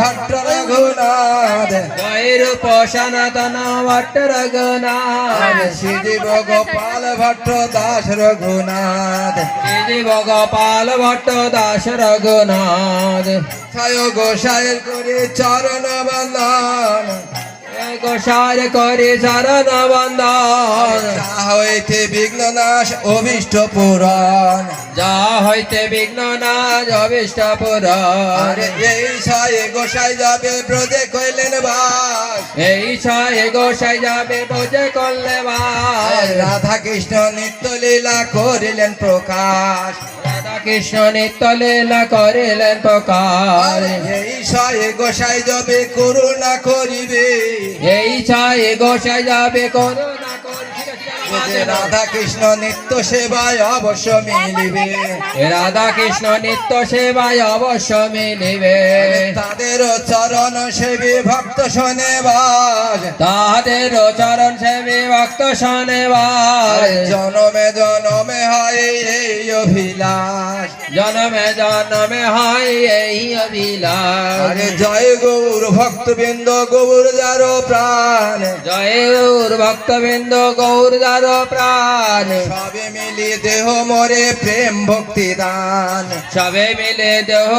ভট্ট রঘুনাথ সনাতন ভট্ট রঘুনাথ। শ্রীজীব গোপাল ভট্ট দাস রঘুনাথ। জীব গোপাল ভট্ট দাস রঘুনাথ। ছায় গোসাইয়ের করে চরণ বন্দন। গোসার করে চরণ বন্দন যা হইতে বিঘ্ন নাশ অভিষ্ট পুরাণ। যা হইতে বিঘ্ন নাজ অবিষ্ট পুরাণ। আরে এই ছায় গোসাই যাবে ব্রজে কইলেন বাস। এই ছয় গোসাই যাবে বোঝে করলে ভাই রাধা কৃষ্ণ নিত্য লীলা করিলেন প্রকাশ। রাধা কৃষ্ণ নিত্য লীলা করিলেন প্রকার। এই ছয় গোসাই যাবে করুণা করিবে। এই ছয় গোসাই যাবে করুণা রাধা কৃষ্ণ নিত্য সেবায় অবশ্য মিলিবে। রাধা কৃষ্ণ নিত্য সেবায় অবশ্য মিলিবে। তাদের চরণ সেবী ভক্ত শোনে বাস তাদের চরণ সেবী ভক্ত শোনেবার। জনমে জনমে হয় অভিলাষ। জন্মে জন্মে হয় এই অভিলাষ। আরে জয় গৌর ভক্তবৃন্দ গৌর যারো প্রাণ। জয় গৌর ভক্তবৃন্দ গৌর দার প্রাণ। সবে মিলি দেহ মরে প্রেম ভক্তি দান। সবে মিলে দেহ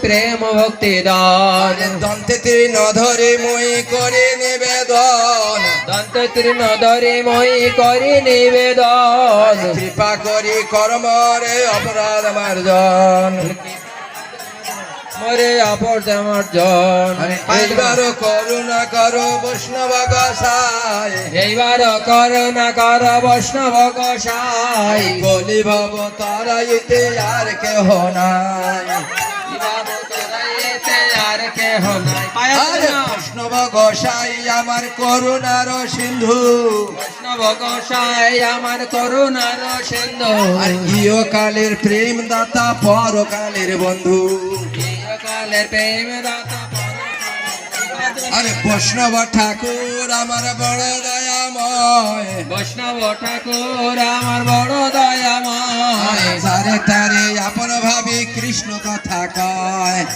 প্রেম ভক্তি দান। দন্তে তৃণ ধরে মই করে নিবেদন। তৃণ ধরে মই করি নিবেদন। কৃপা করি কর্মরে অপরাধ মার্জন। মরে অপর জন এইবার করুণা করো বৈষ্ণব গোসাই। এইবার করুণা কর বৈষ্ণব গোসাই। বলি ভব তারাইতে আর কেহ নাই। বৈষ্ণব গোসাই আমার করুণার সিন্ধু। বৈষ্ণব গোসাই আমার করুণার সিন্ধু। আর ইহকালের প্রেম দাতা পরকালের বন্ধু। কালের প্রেম দাতা আরে বৈষ্ণব ঠাকুর আমার বড় দয়াময়। বৈষ্ণব ঠাকুর আমার বড় দয়াময়। আরে তারে আপন ভাবি কৃষ্ণ কথা কয়।